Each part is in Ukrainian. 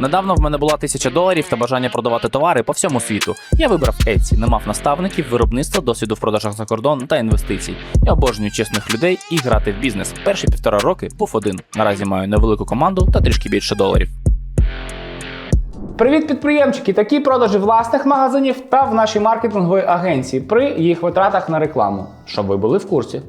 Недавно в мене була тисяча доларів та бажання продавати товари по всьому світу. Я вибрав Etsy, не мав наставників, виробництва, досвіду в продажах за кордон та інвестицій. Я обожнюю чесних людей і грати в бізнес. Перші півтора роки був один. Наразі маю невелику команду та трішки більше доларів. Привіт, підприємчики! Такі продажі власних магазинів та в нашій маркетинговій агенції при їх витратах на рекламу, щоб ви були в курсі.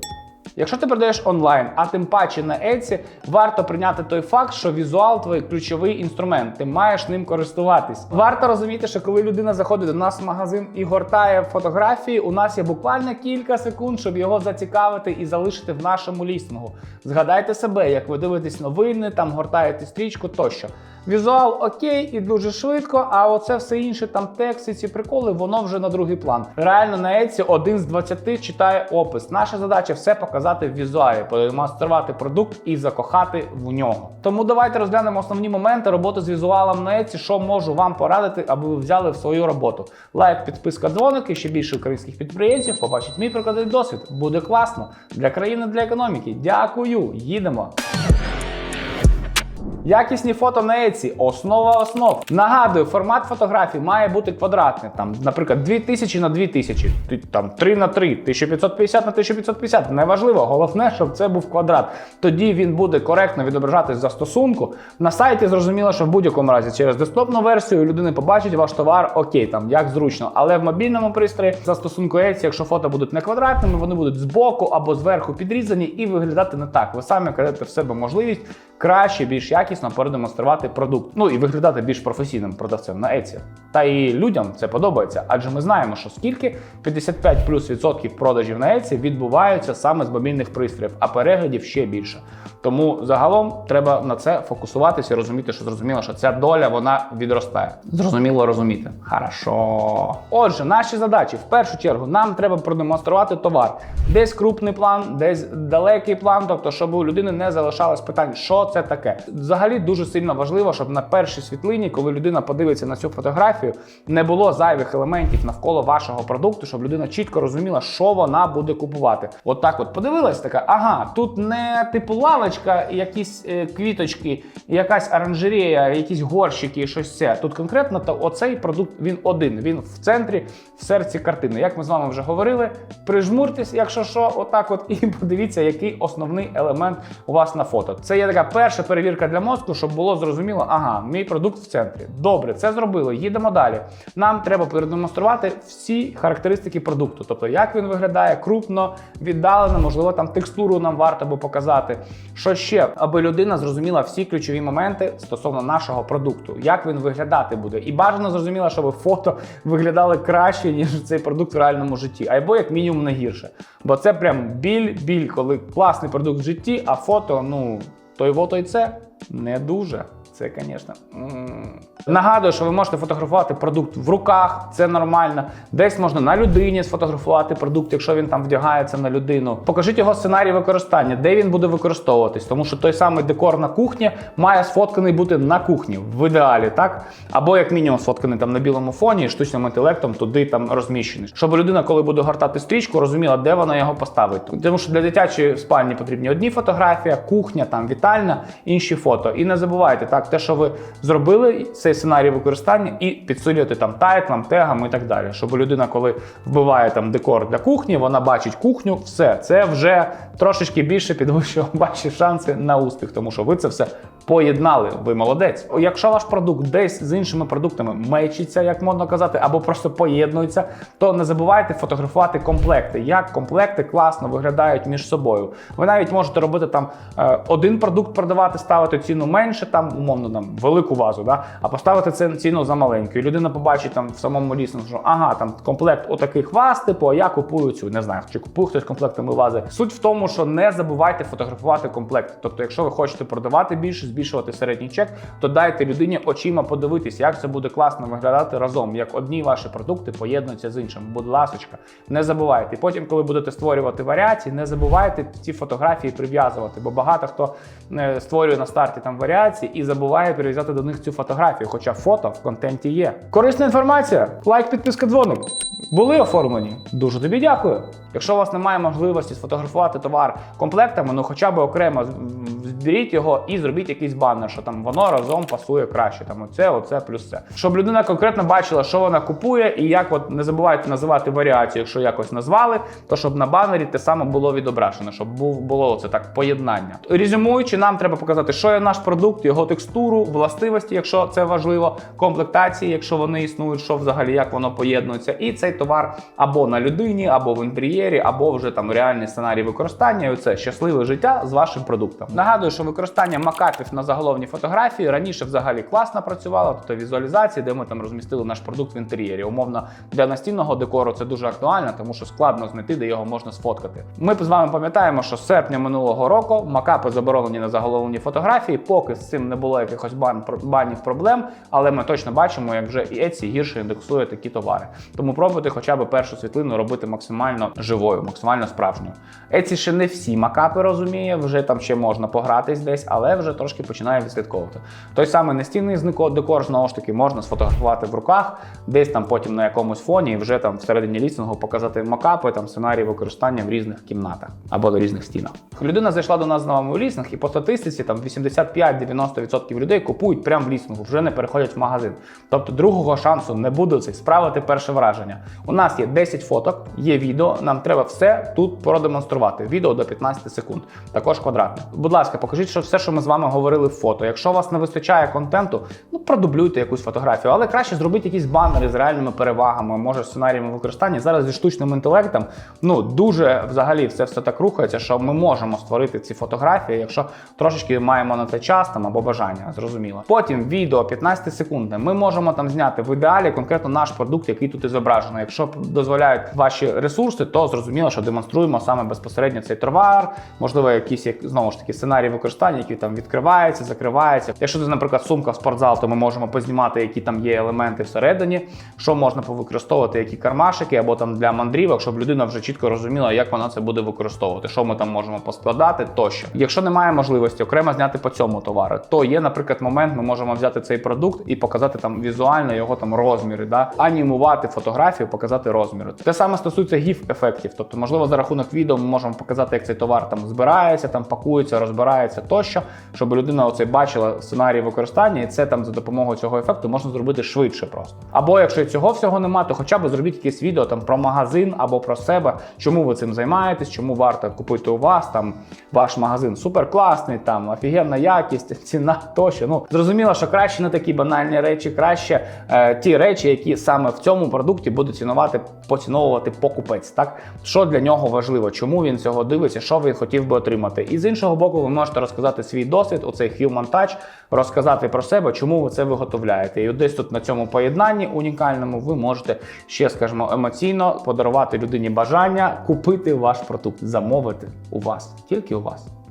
Якщо ти продаєш онлайн, а тим паче на Etsy, варто прийняти той факт, що візуал твій ключовий інструмент, ти маєш ним користуватись. Варто розуміти, що коли людина заходить до нас в магазин і гортає фотографії, у нас є буквально кілька секунд, щоб його зацікавити і залишити в нашому лістингу. Згадайте себе, як ви дивитесь новини, там гортаєте стрічку тощо. Візуал окей і дуже швидко, а оце все інше, там текст і ці приколи, воно вже на другий план. Реально на Etsy один з 20 читає опис. Наша задача все показати в візуалі, продемонструвати продукт і закохати в нього. Тому давайте розглянемо основні моменти роботи з візуалом на Etsy, що можу вам порадити, аби ви взяли в свою роботу. Лайк, підписка, дзвоники, ще більше українських підприємців побачить мій прикладний досвід. Буде класно для країни, для економіки. Дякую, їдемо. Якісні фото на Etsy – основа основ. Нагадую, формат фотографій має бути квадратний. Там, наприклад, 2000 на 2000, там 3 на 3, 1550 на 1550. Неважливо, головне, щоб це був квадрат. Тоді він буде коректно відображатись за стосунку. На сайті зрозуміло, що в будь-якому разі через десктопну версію людини побачить ваш товар, окей, там як зручно. Але в мобільному пристрої за стосунку Etsy, якщо фото будуть не квадратними, вони будуть збоку або зверху підрізані і виглядати не так. Ви самі кладете в себе можливість краще, більш якісно продемонструвати продукт. Ну і виглядати більш професійним продавцем на Etsy. Та і людям це подобається, адже ми знаємо, що скільки 55 плюс відсотків продажів на Etsy відбуваються саме з мобільних пристроїв, а переглядів ще більше. Тому загалом треба на це фокусуватися і розуміти, що зрозуміло, що ця доля вона відростає. Зрозуміло розуміти. Хорошо. Отже, наші задачі в першу чергу нам треба продемонструвати товар. Десь крупний план, десь далекий план, тобто, щоб у людини не залишалось питань, що це таке. Взагалі дуже сильно важливо, щоб на першій світлині, коли людина подивиться на цю фотографію, не було зайвих елементів навколо вашого продукту, щоб людина чітко розуміла, що вона буде купувати. От так от подивилась така, ага, тут не типу лавочка, якісь е, квіточки, якась оранжерея, якісь горщики, щось це. Тут конкретно то оцей продукт він один. Він в центрі, в серці картини. Як ми з вами вже говорили, прижмуртесь, якщо що, отак от, і подивіться, який основний елемент у вас на фото. Це є така перша перевірка для мозку, щоб було зрозуміло, ага, мій продукт в центрі. Добре, це зробили. Їдемо далі. Нам треба продемонструвати всі характеристики продукту, тобто як він виглядає крупно, віддалено, можливо, там текстуру нам варто би показати. Що ще, аби людина зрозуміла всі ключові моменти стосовно нашого продукту, як він виглядати буде, і бажано зрозуміла, щоб фото виглядали краще, ніж цей продукт в реальному житті, або як мінімум не гірше. Бо це прям біль-біль, коли класний продукт в житті, а фото, ну, той во, то й це не дуже. Це, звісно. Нагадую, що ви можете фотографувати продукт в руках, це нормально. Десь можна на людині сфотографувати продукт, якщо він там вдягається на людину. Покажіть його сценарій використання, де він буде використовуватись, тому що той самий декор на кухні має сфотканий бути на кухні в ідеалі, так? Або як мінімум сфотканий там на білому фоні, штучним інтелектом туди там розміщений. Щоб людина, коли буде гортати стрічку, розуміла, де вона його поставить. Тому що для дитячої спальні потрібні одні фотографії, кухня, там вітальна, інші фото. І не забувайте так, те, що ви зробили, цей сценарій використання, і підсилюєте там тайтлом, тегом і так далі. Щоб людина, коли вбиває там декор для кухні, вона бачить кухню, все це вже трошечки більше підвищує ваші шанси на успіх, тому що ви це все поєднали. Ви молодець. Якщо ваш продукт десь з іншими продуктами мечиться, як можна казати, або просто поєднується, то не забувайте фотографувати комплекти. Як комплекти класно виглядають між собою. Ви навіть можете робити там е, один продукт продавати, ставити ціну менше, там умовно там велику вазу, да, а поставити це ціну за маленьку. І людина побачить там в самому лісу, що ага, там комплект отаких ваз, типу, а я купую цю. Не знаю, чи купує хтось комплектами вази. Суть в тому, що не забувайте фотографувати комплекти. Тобто, якщо ви хочете продавати більше, збільшувати середній чек, то дайте людині очима подивитись, як це буде класно виглядати разом, як одні ваші продукти поєднуються з іншим. Будь ласочка, не забувайте. І потім, коли будете створювати варіації, не забувайте ці фотографії прив'язувати, бо багато хто е, створює на старті там варіації і забуває прив'язати до них цю фотографію. Хоча фото в контенті є. Корисна інформація, лайк, підписка, дзвоник. Були оформлені. Дуже тобі дякую. Якщо у вас немає можливості сфотографувати товар комплектами, ну хоча б окремо з- беріть його і зробіть якийсь банер, що там воно разом пасує краще. Там оце, оце, плюс це. Щоб людина конкретно бачила, що вона купує, і як от не забувайте називати варіацію, якщо якось назвали, то щоб на банері те саме було відображено, щоб було це так поєднання. Резюмуючи, нам треба показати, що є наш продукт, його текстуру, властивості, якщо це важливо, комплектації, якщо вони існують, що взагалі як воно поєднується, і цей товар або на людині, або в інтер'єрі, або вже там реальний сценарій використання. І це щасливе життя з вашим продуктом. Нагадую, що використання макапів на заголовні фотографії раніше взагалі класно працювало, тобто візуалізації, де ми там розмістили наш продукт в інтер'єрі. Умовно для настільного декору це дуже актуально, тому що складно знайти, де його можна сфоткати. Ми з вами пам'ятаємо, що з серпня минулого року макапи заборонені на заголовні фотографії. Поки з цим не було якихось бан банів проблем, але ми точно бачимо, як вже і Etsy гірше індексує такі товари. Тому пробуйте хоча б першу світлину робити максимально живою, максимально справжньою. Etsy ще не всі макапи розуміє, вже там ще можна погратись десь, але вже трошки починає відслідковувати. Той самий настінний декор знову ж таки можна сфотографувати в руках, десь там потім на якомусь фоні, і вже там всередині лістингу показати макапи, там сценарії використання в різних кімнатах або до різних стінах. Людина зайшла до нас з новим лістинг, і по статистиці там 85-90% людей купують прямо в лістингу, вже не переходять в магазин. Тобто другого шансу не буде цих справити перше враження. У нас є 10 фоток, є відео. Нам треба все тут продемонструвати. Відео до 15 секунд, також квадратне. Будь ласка, покажіть, що все, що ми з вами говорили в фото. Якщо у вас не вистачає контенту, ну продублюйте якусь фотографію, але краще зробіть якісь банери з реальними перевагами, може сценаріями використання. Зараз зі штучним інтелектом ну дуже взагалі все все так рухається, що ми можемо створити ці фотографії, якщо трошечки маємо на це час там або бажання, зрозуміло. Потім відео 15 секундне. Ми можемо там зняти в ідеалі конкретно наш продукт, який тут і зображено. Якщо дозволяють ваші ресурси, то зрозуміло, що демонструємо саме безпосередньо цей товар, можливо, якісь як знову ж таки сценарії використання, які там відкриваються, закриваються. Якщо це, наприклад, сумка в спортзал, то ми можемо познімати, які там є елементи всередині, що можна повикористовувати, які кармашики або там для мандрівок, щоб людина вже чітко розуміла, як вона це буде використовувати, що ми там можемо поскладати тощо. Якщо немає можливості окремо зняти по цьому товару, то є, наприклад, момент, ми можемо взяти цей продукт і показати там візуально його там розміри, да? анімувати фотографію, показати розміри. Те саме стосується гіф ефектів. Тобто, можливо, за рахунок відео ми можемо показати, як цей товар там збирається, там пакується, розбирається тощо, щоб людина оце бачила сценарій використання, і це там за допомогою цього ефекту можна зробити швидше просто. Або якщо цього всього немає, то хоча б зробіть якесь відео там про магазин або про себе, чому ви цим займаєтесь, чому варто купити у вас там ваш магазин супер класний, там офігенна якість, ціна тощо. Ну зрозуміло, що краще не такі банальні речі, краще е, ті речі, які саме в цьому продукті буде цінувати, поціновувати покупець. Так що для нього важливо, чому він цього дивиться, що він хотів би отримати. І з іншого боку, ви можете розказати свій досвід, оцей human touch, розказати про себе, чому ви це виготовляєте. І десь тут на цьому поєднанні унікальному ви можете ще, скажімо, емоційно подарувати людині бажання купити ваш продукт, замовити у вас, тільки у вас.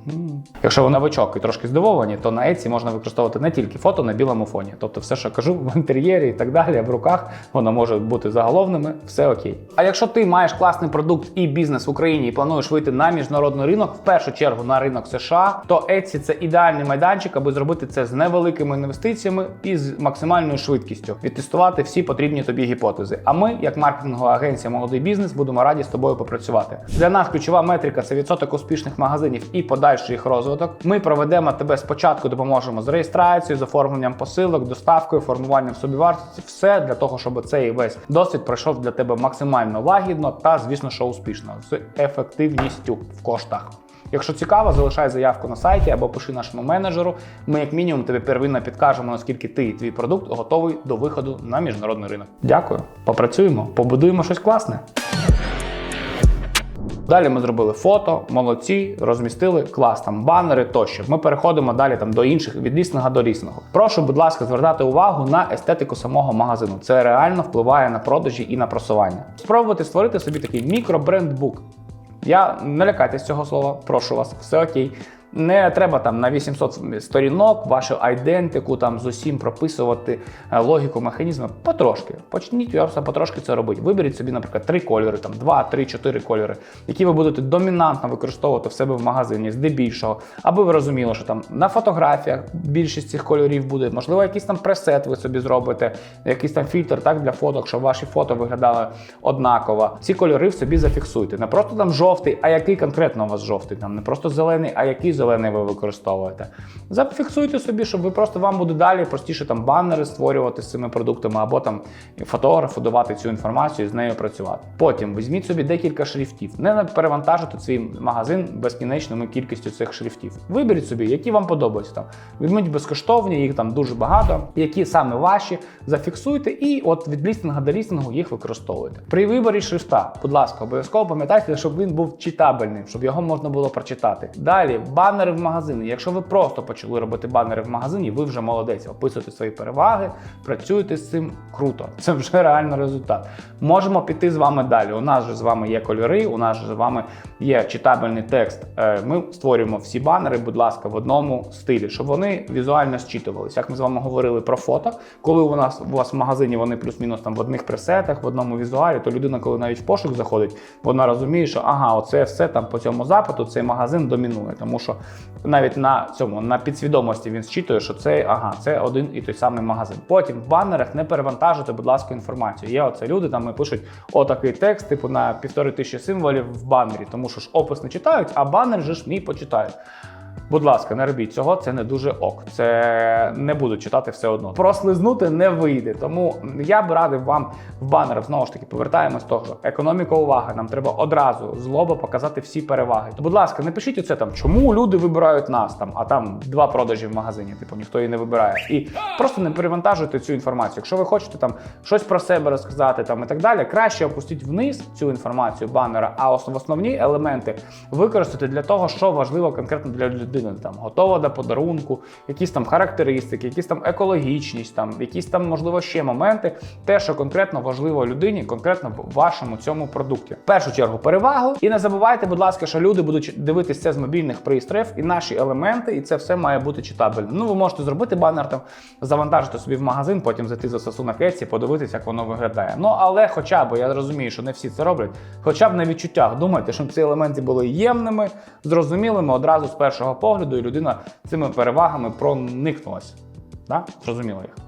Якщо ви новичок і трошки здивовані, то на Etsy можна використовувати не тільки фото на білому фоні. Тобто все, що кажу в інтер'єрі і так далі, в руках, воно може бути заголовними, все окей. А якщо ти маєш класний продукт і бізнес в Україні і плануєш вийти на міжнародний ринок, в першу чергу на ринок США, то Etsy це ідеальний майданчик, аби зробити це з невеликими інвестиціями і з максимальною швидкістю, відтестувати всі потрібні тобі гіпотези. А ми, як маркетингова агенція Молодий бізнес, будемо раді з тобою попрацювати. Для нас ключова метрика це відсоток успішних магазинів і подальший їх розвиток. Ми проведемо тебе спочатку, допоможемо з реєстрацією, з оформленням посилок, доставкою, формуванням собівартості. Все для того, щоб цей весь досвід пройшов для тебе максимально лагідно та, звісно, що успішно з ефективністю в коштах. Якщо цікаво, залишай заявку на сайті або пиши нашому менеджеру. Ми, як мінімум, тобі первинно підкажемо, наскільки ти і твій продукт готовий до виходу на міжнародний ринок. Дякую, попрацюємо, побудуємо щось класне. Далі ми зробили фото, молодці, розмістили клас, там банери тощо. Ми переходимо далі там до інших від лісного до лісного. Прошу, будь ласка, звертати увагу на естетику самого магазину. Це реально впливає на продажі і на просування. Спробуйте створити собі такий мікробрендбук. Я не лякайтесь цього слова, прошу вас, все окей. Не треба там на 800 сторінок вашу айдентику там з усім прописувати е, логіку механізму. Потрошки. Почніть просто потрошки це робити. Виберіть собі, наприклад, три кольори, там два, три, чотири кольори, які ви будете домінантно використовувати в себе в магазині, здебільшого, аби ви розуміли, що там на фотографіях більшість цих кольорів буде. Можливо, якийсь там пресет ви собі зробите, якийсь там фільтр так для фоток, щоб ваші фото виглядали однаково. Ці кольори в собі зафіксуйте. Не просто там жовтий, а який конкретно у вас жовтий. Там не просто зелений, а який зелений ви використовуєте. Зафіксуйте собі, щоб ви просто вам буде далі простіше там банери створювати з цими продуктами, або там фотографу давати цю інформацію і з нею працювати. Потім візьміть собі декілька шрифтів. Не перевантажуйте свій магазин безкінечною кількістю цих шрифтів. Виберіть собі, які вам подобаються. Там візьміть безкоштовні, їх там дуже багато, які саме ваші, зафіксуйте, і от від лістинга до лістингу їх використовуйте. При виборі шрифта, будь ласка, обов'язково пам'ятайте, щоб він був читабельним, щоб його можна було прочитати. Далі банери в магазині. Якщо ви просто почали робити банери в магазині, ви вже молодець, описуєте свої переваги, працюєте з цим круто. Це вже реально результат. Можемо піти з вами далі. У нас же з вами є кольори, у нас же з вами є читабельний текст. Е, Ми створюємо всі банери, будь ласка, в одному стилі, щоб вони візуально зчитувалися. Як ми з вами говорили про фото, коли у нас у вас в магазині вони плюс-мінус там в одних пресетах, в одному візуалі, то людина, коли навіть в пошук заходить, вона розуміє, що ага, оце все там по цьому запиту, цей магазин домінує. Тому що навіть на цьому на підсвідомості він зчитує, що це ага, це один і той самий магазин. Потім в банерах не перевантажуйте, будь ласка, інформацію. Є оце люди, там і пишуть отакий текст, типу на півтори тисячі символів в банері, тому що ж опис не читають, а банер же ж мій почитають. Будь ласка, не робіть цього, це не дуже ок. Це не буду читати все одно. Прослизнути не вийде. Тому я б радив вам в банерах знову ж таки повертаємось того, що економіка уваги. Нам треба одразу з показати всі переваги. То, будь ласка, не пишіть оце там, чому люди вибирають нас там, а там два продажі в магазині, типу ніхто її не вибирає. І просто не перевантажуйте цю інформацію. Якщо ви хочете там щось про себе розказати там і так далі, краще опустіть вниз цю інформацію банера, а ос- основні елементи використати для того, що важливо конкретно для людини. Там готова до подарунку, якісь там характеристики, якісь там екологічність, там якісь там можливо ще моменти, те, що конкретно важливо людині, конкретно вашому цьому продукті. В першу чергу перевагу. І не забувайте, будь ласка, що люди будуть дивитися це з мобільних пристроїв і наші елементи, і це все має бути читабельно. Ну, ви можете зробити банер там, завантажити собі в магазин, потім зайти за сосунок Etsy, подивитися, як воно виглядає. Ну але хоча б я розумію, що не всі це роблять. Хоча б на відчуттях думайте, щоб ці елементи були ємними, зрозумілими одразу з першого погляду, і людина цими перевагами проникнулася. Да? Зрозуміло їх.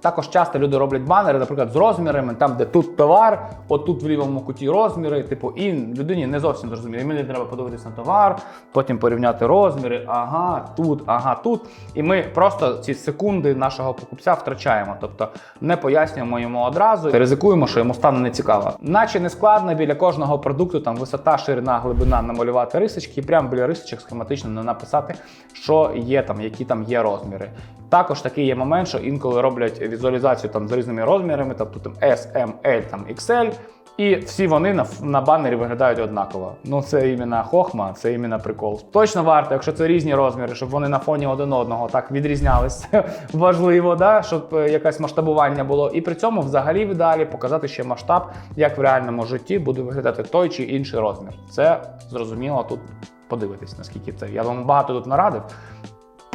Також часто люди роблять банери, наприклад, з розмірами, там, де тут товар, отут в лівому куті розміри, типу, і людині не зовсім зрозуміло. Мені треба подивитися на товар, потім порівняти розміри, ага, тут, ага, тут. І ми просто ці секунди нашого покупця втрачаємо. Тобто не пояснюємо йому одразу, ризикуємо, що йому стане нецікаво. Наче не складно біля кожного продукту, там висота, ширина, глибина намалювати рисочки, і прямо біля рисочок схематично не написати, що є там, які там є розміри. Також такий є момент, що інколи роблять візуалізацію там з різними розмірами, тобто там S, M, L, там XL, і всі вони на, на банері виглядають однаково. Ну це іменно хохма, це іменно прикол. Точно варто, якщо це різні розміри, щоб вони на фоні один одного так відрізнялись. Важливо, да? щоб е, якесь масштабування було. І при цьому взагалі в ідеалі показати ще масштаб, як в реальному житті буде виглядати той чи інший розмір. Це зрозуміло тут подивитись, наскільки це. Я вам багато тут нарадив.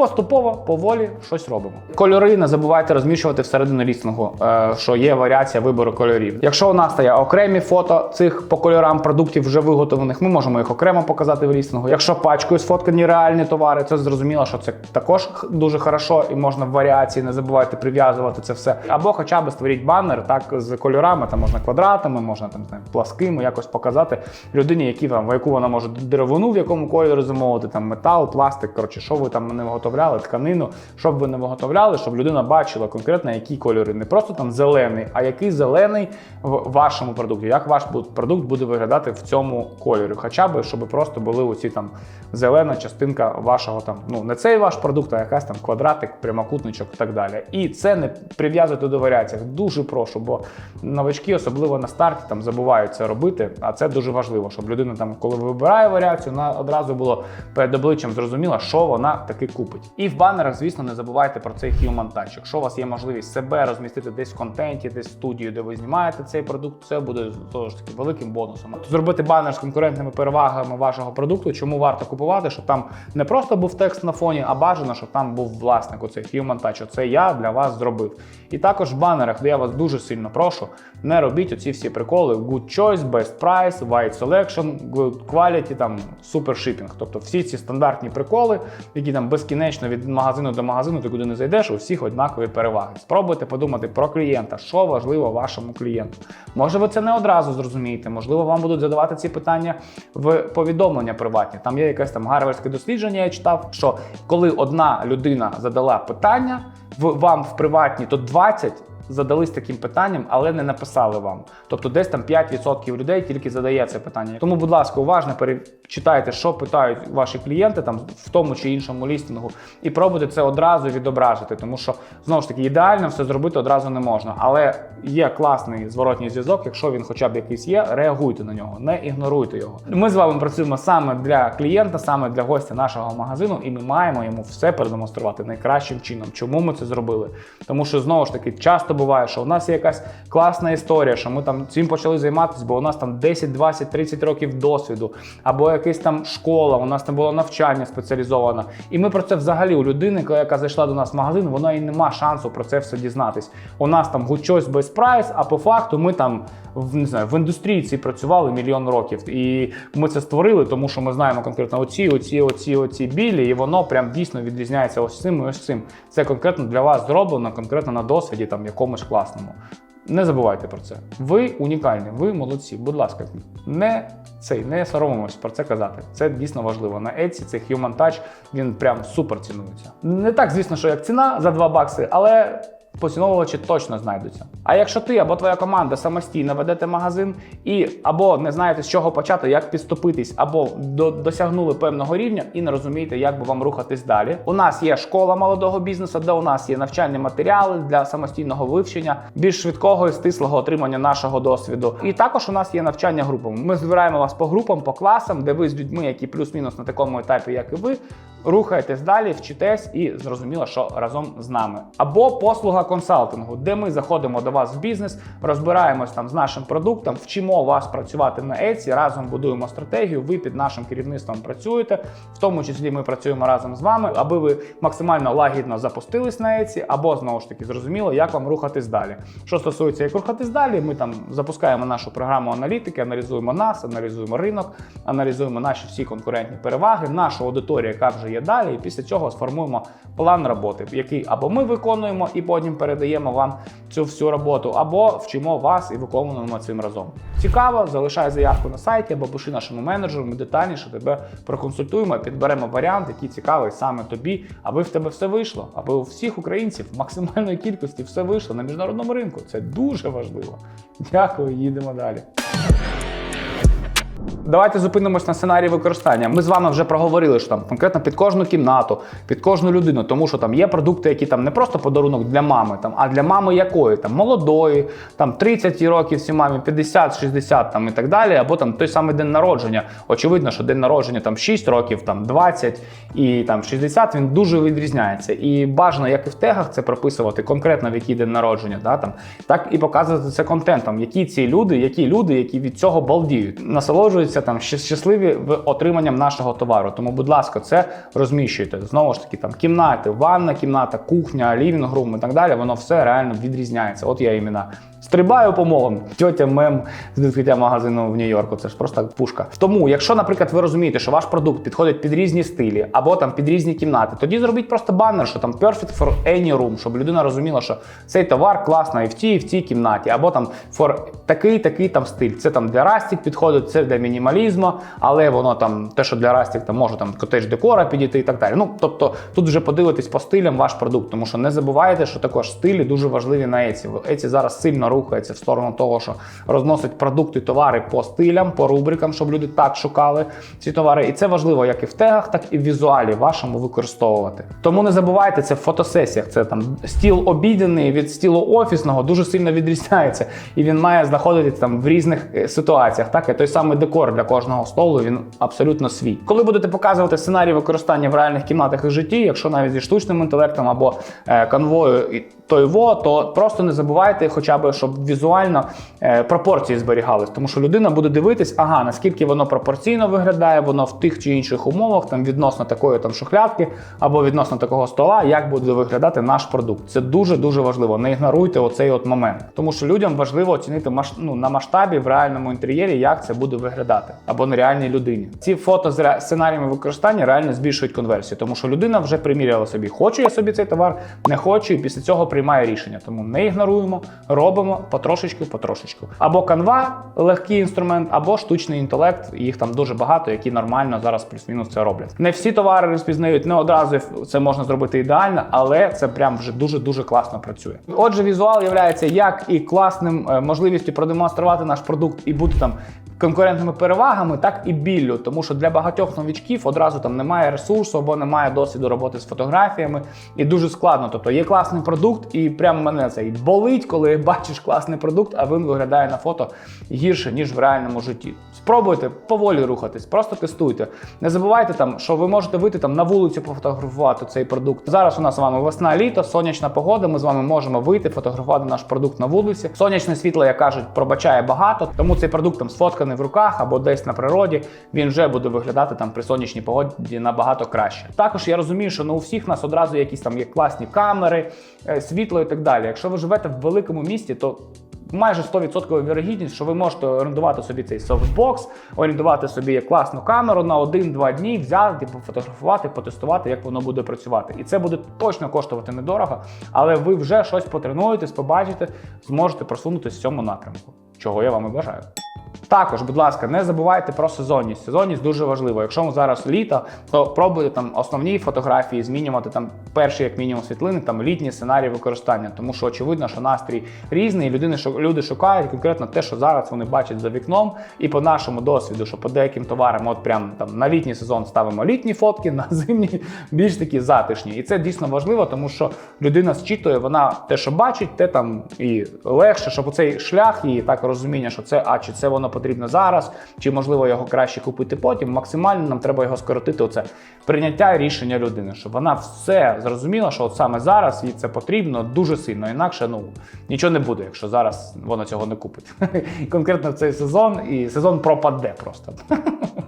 Поступово, поволі щось робимо. Кольори не забувайте розміщувати всередину лістингу, е, що є варіація вибору кольорів. Якщо у нас є окремі фото цих по кольорам продуктів вже виготовлених, ми можемо їх окремо показати в лістингу. Якщо пачкою сфоткані реальні товари, це зрозуміло, що це також дуже хорошо і можна в варіації, не забувайте прив'язувати це все. Або хоча б створіть банер так з кольорами, там можна квадратами, можна там не знаю, пласкими, якось показати людині, які вам, в яку вона може деревину, в якому кольорі замовити, там метал, пластик, коротше, що ви там не виготовляли, тканину, щоб ви не виготовляли, щоб людина бачила конкретно, які кольори, не просто там зелений, а який зелений в вашому продукті, як ваш продукт буде виглядати в цьому кольорі. Хоча б, щоб просто були оці там зелена частинка вашого там, ну не цей ваш продукт, а якась там квадратик, прямокутничок і так далі. І це не прив'язуйте до варіацій. Дуже прошу, бо новачки, особливо на старті, там забувають це робити. А це дуже важливо, щоб людина там, коли вибирає варіацію, вона одразу було перед обличчям зрозуміла, що вона таки купить. І в банерах, звісно, не забувайте про цей human touch. Якщо у вас є можливість себе розмістити десь в контенті, десь в студію, де ви знімаєте цей продукт, це буде знову ж таки великим бонусом. Зробити банер з конкурентними перевагами вашого продукту, чому варто купувати, щоб там не просто був текст на фоні, а бажано, щоб там був власник. Оцей human touch. Оце я для вас зробив. І також в банерах, де я вас дуже сильно прошу, не робіть оці всі приколи: good choice, best price, wide selection, good quality, там super shipping. Тобто всі ці стандартні приколи, які там безкінечно безкінечно від магазину до магазину, ти куди не зайдеш, у всіх однакові переваги. Спробуйте подумати про клієнта, що важливо вашому клієнту. Може, ви це не одразу зрозумієте, можливо, вам будуть задавати ці питання в повідомлення приватні. Там є якесь там гарвардське дослідження, я читав, що коли одна людина задала питання в вам в приватні, то 20 задались таким питанням, але не написали вам. Тобто десь там 5% людей тільки задає це питання. Тому, будь ласка, уважно перечитайте, що питають ваші клієнти там в тому чи іншому лістингу, і пробуйте це одразу відображити, тому що знову ж таки ідеально все зробити одразу не можна. Але є класний зворотній зв'язок. Якщо він хоча б якийсь є, реагуйте на нього, не ігноруйте його. Ми з вами працюємо саме для клієнта, саме для гостя нашого магазину, і ми маємо йому все продемонструвати найкращим чином. Чому ми це зробили? Тому що знову ж таки часто буває, що у нас є якась класна історія, що ми там цим почали займатися, бо у нас там 10, 20, 30 років досвіду, або якась там школа, у нас там було навчання спеціалізоване. І ми про це взагалі у людини, яка зайшла до нас в магазин, вона і нема шансу про це все дізнатись. У нас там щось без прайс, а по факту ми там в не знаю в індустрії ці працювали мільйон років. І ми це створили, тому що ми знаємо конкретно оці, оці, оці, оці білі, і воно прям дійсно відрізняється ось цим і ось цим. Це конкретно для вас зроблено, конкретно на досвіді там якомусь класному. Не забувайте про це. Ви унікальні, ви молодці. Будь ласка, не цей не соромимось про це казати. Це дійсно важливо. На Etsy цей human touch, він прям супер цінується. Не так, звісно, що як ціна за 2 бакси, але поціновувачі точно знайдуться. А якщо ти або твоя команда самостійно ведете магазин і або не знаєте з чого почати, як підступитись, або до, досягнули певного рівня і не розумієте, як би вам рухатись далі. У нас є школа молодого бізнесу, де у нас є навчальні матеріали для самостійного вивчення, більш швидкого і стислого отримання нашого досвіду. І також у нас є навчання групами. Ми збираємо вас по групам, по класам, де ви з людьми, які плюс-мінус на такому етапі, як і ви, рухаєтесь далі, вчитесь і зрозуміло, що разом з нами. Або послуга консалтингу, де ми заходимо до вас в бізнес, розбираємось там з нашим продуктом, вчимо вас працювати на Etsy, разом будуємо стратегію. Ви під нашим керівництвом працюєте, в тому числі ми працюємо разом з вами, аби ви максимально лагідно запустились на Etsy, або знову ж таки зрозуміло, як вам рухатись далі. Що стосується як рухатись далі, ми там запускаємо нашу програму аналітики, аналізуємо нас, аналізуємо ринок, аналізуємо наші всі конкурентні переваги, нашу аудиторію, яка вже є далі, і після цього сформуємо план роботи, який або ми виконуємо і потім передаємо вам цю всю роботу, або вчимо вас і виконуємо цим разом. Цікаво, залишай заявку на сайті або пиши нашому менеджеру. Ми детальніше тебе проконсультуємо, підберемо варіант, який цікавий саме тобі, аби в тебе все вийшло, аби у всіх українців максимальної кількості все вийшло на міжнародному ринку. Це дуже важливо. Дякую, їдемо далі. Давайте зупинимось на сценарії використання. Ми з вами вже проговорили, що там конкретно під кожну кімнату, під кожну людину, тому що там є продукти, які там не просто подарунок для мами, там, а для мами якої? Там молодої, там 30 років всій мамі, 50, 60 там і так далі, або там той самий день народження. Очевидно, що день народження там 6 років, там 20 і там 60, він дуже відрізняється. І бажано, як і в тегах, це прописувати конкретно в який день народження, да, там, так і показувати це контентом, які ці люди, які люди, які від цього балдіють, насолоджуються там щас- щасливі в отриманням нашого товару. Тому, будь ласка, це розміщуйте. Знову ж таки, там кімнати, ванна кімната, кухня, лівінг-рум і так далі. Воно все реально відрізняється. От я імена. Стрибаю по мовам. Тьотя мем з відкриття магазину в Нью-Йорку. Це ж просто пушка. Тому, якщо, наприклад, ви розумієте, що ваш продукт підходить під різні стилі або там під різні кімнати, тоді зробіть просто баннер, що там perfect for any room, щоб людина розуміла, що цей товар класно і в тій, і в цій кімнаті, або там for такий, такий там стиль. Це там для Растік підходить, це для мінімалізму, але воно там те, що для Растік, там може там котедж декора підійти і так далі. Ну тобто тут вже подивитись по стилям ваш продукт, тому що не забувайте, що також стилі дуже важливі на Еці. Еці зараз сильно рухається в сторону того, що розносить продукти, товари по стилям, по рубрикам, щоб люди так шукали ці товари. І це важливо як і в тегах, так і в візуалі вашому використовувати. Тому не забувайте це в фотосесіях. Це там стіл обідяний від стілу офісного дуже сильно відрізняється, і він має знаходитися там в різних е, ситуаціях. Так, і той самий декор для кожного столу він абсолютно свій. Коли будете показувати сценарій використання в реальних кімнатах і житті, якщо навіть зі штучним інтелектом або е, конвою і той то просто не забувайте, хоча б щоб візуально е, пропорції зберігались, тому що людина буде дивитись, ага, наскільки воно пропорційно виглядає, воно в тих чи інших умовах, там відносно такої там шухлядки або відносно такого стола, як буде виглядати наш продукт. Це дуже дуже важливо. Не ігноруйте оцей от момент, тому що людям важливо оцінити маш... ну, на масштабі в реальному інтер'єрі, як це буде виглядати. або на реальній людині. Ці фото з ре- сценаріями використання реально збільшують конверсію, тому що людина вже приміряла собі, хочу я собі цей товар, не хочу, і після цього приймає рішення. Тому не ігноруємо, робимо потрошечку, потрошечку. Або канва легкий інструмент, або штучний інтелект. Їх там дуже багато, які нормально зараз плюс-мінус це роблять. Не всі товари розпізнають, не одразу це можна зробити ідеально, але це прям вже дуже дуже класно працює. Отже, візуал є як і класним е, можливістю продемонструвати наш продукт і бути там конкурентними перевагами, так і біллю, тому що для багатьох новічків одразу там немає ресурсу або немає досвіду роботи з фотографіями, і дуже складно. Тобто є класний продукт, і прямо мене це і болить, коли бачиш класний продукт, а він виглядає на фото гірше ніж в реальному житті. Спробуйте поволі рухатись, просто тестуйте. Не забувайте там, що ви можете вийти там на вулицю пофотографувати цей продукт. Зараз у нас з вами весна, літо, сонячна погода. Ми з вами можемо вийти, фотографувати наш продукт на вулиці. Сонячне світло, як кажуть, пробачає багато, тому цей продукт там сфотканий в руках або десь на природі. Він вже буде виглядати там при сонячній погоді набагато краще. Також я розумію, що не у всіх нас одразу якісь там є класні камери, е, світло і так далі. Якщо ви живете в великому місті, то майже 100% вірогідність, що ви можете орендувати собі цей софтбокс, орендувати собі класну камеру на один-два дні, взяти, пофотографувати, потестувати, як воно буде працювати. І це буде точно коштувати недорого, але ви вже щось потренуєтесь, побачите, зможете просунутися в цьому напрямку, чого я вам і бажаю. Також, будь ласка, не забувайте про сезонність. Сезонність дуже важливо. Якщо ми зараз літо, то пробуйте там основні фотографії змінювати там перші, як мінімум, світлини, там літні сценарії використання. Тому що очевидно, що настрій різний. і Людини люди шукають конкретно те, що зараз вони бачать за вікном. І по нашому досвіду, що по деяким товарам, от прям там на літній сезон ставимо літні фотки, на зимні більш такі затишні. І це дійсно важливо, тому що людина зчитує, вона те, що бачить, те там і легше, щоб оцей шлях її так розуміння, що це а чи це воно потрібно зараз, чи можливо його краще купити потім. Максимально нам треба його скоротити. Оце прийняття рішення людини, щоб вона все зрозуміла, що от саме зараз їй це потрібно дуже сильно. Інакше ну нічого не буде, якщо зараз вона цього не купить. Конкретно в цей сезон, і сезон пропаде просто.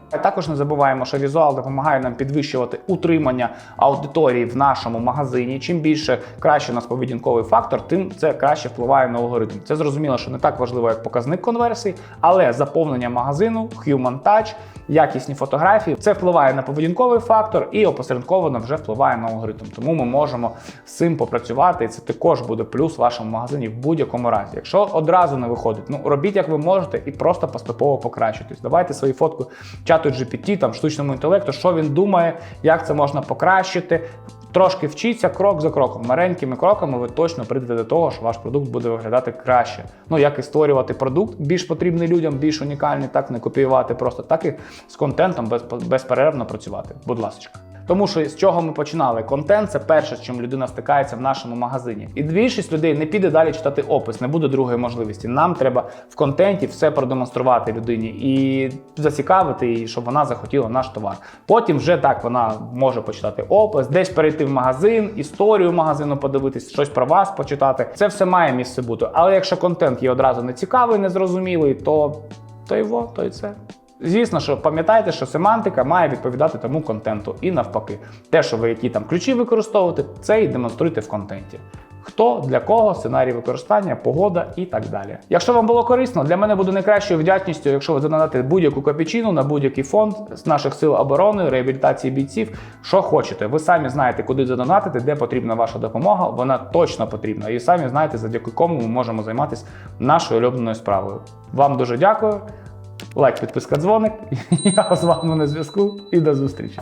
Також не забуваємо, що візуал допомагає нам підвищувати утримання аудиторії в нашому магазині. Чим більше краще у нас поведінковий фактор, тим це краще впливає на алгоритм. Це зрозуміло, що не так важливо, як показник конверсії, але заповнення магазину, human touch, якісні фотографії це впливає на поведінковий фактор і опосередковано вже впливає на алгоритм. Тому ми можемо з цим попрацювати, і це також буде плюс в вашому магазині в будь-якому разі. Якщо одразу не виходить, ну робіть як ви можете і просто поступово покращуйтесь. Давайте свою фотку чату GPT, там штучному інтелекту, що він думає, як це можна покращити. Трошки вчіться крок за кроком. Маленькими кроками ви точно прийдете до того, що ваш продукт буде виглядати краще. Ну як і створювати продукт більш потрібний людям, більш унікальний, так не копіювати просто, так і з контентом безперервно працювати. Будь ласка. Тому що з чого ми починали? Контент це перше, з чим людина стикається в нашому магазині. І більшість людей не піде далі читати опис, не буде другої можливості. Нам треба в контенті все продемонструвати людині і зацікавити її, щоб вона захотіла наш товар. Потім вже так вона може почитати опис, десь перейти в магазин, історію магазину подивитись, щось про вас почитати. Це все має місце бути. Але якщо контент є одразу не цікавий, незрозумілий, то то й во, то й це. Звісно, що пам'ятайте, що семантика має відповідати тому контенту і навпаки. Те, що ви які там ключі використовуєте, це і демонструйте в контенті. Хто для кого, сценарій використання, погода і так далі. Якщо вам було корисно, для мене буде найкращою вдячністю, якщо ви донатите будь-яку копійчину на будь-який фонд з наших сил оборони, реабілітації бійців, що хочете. Ви самі знаєте, куди задонатити, де потрібна ваша допомога. Вона точно потрібна. І самі знаєте, завдяки кому ми можемо займатися нашою улюбленою справою. Вам дуже дякую. Лайк, підписка, дзвоник. Я з вами на зв'язку і до зустрічі.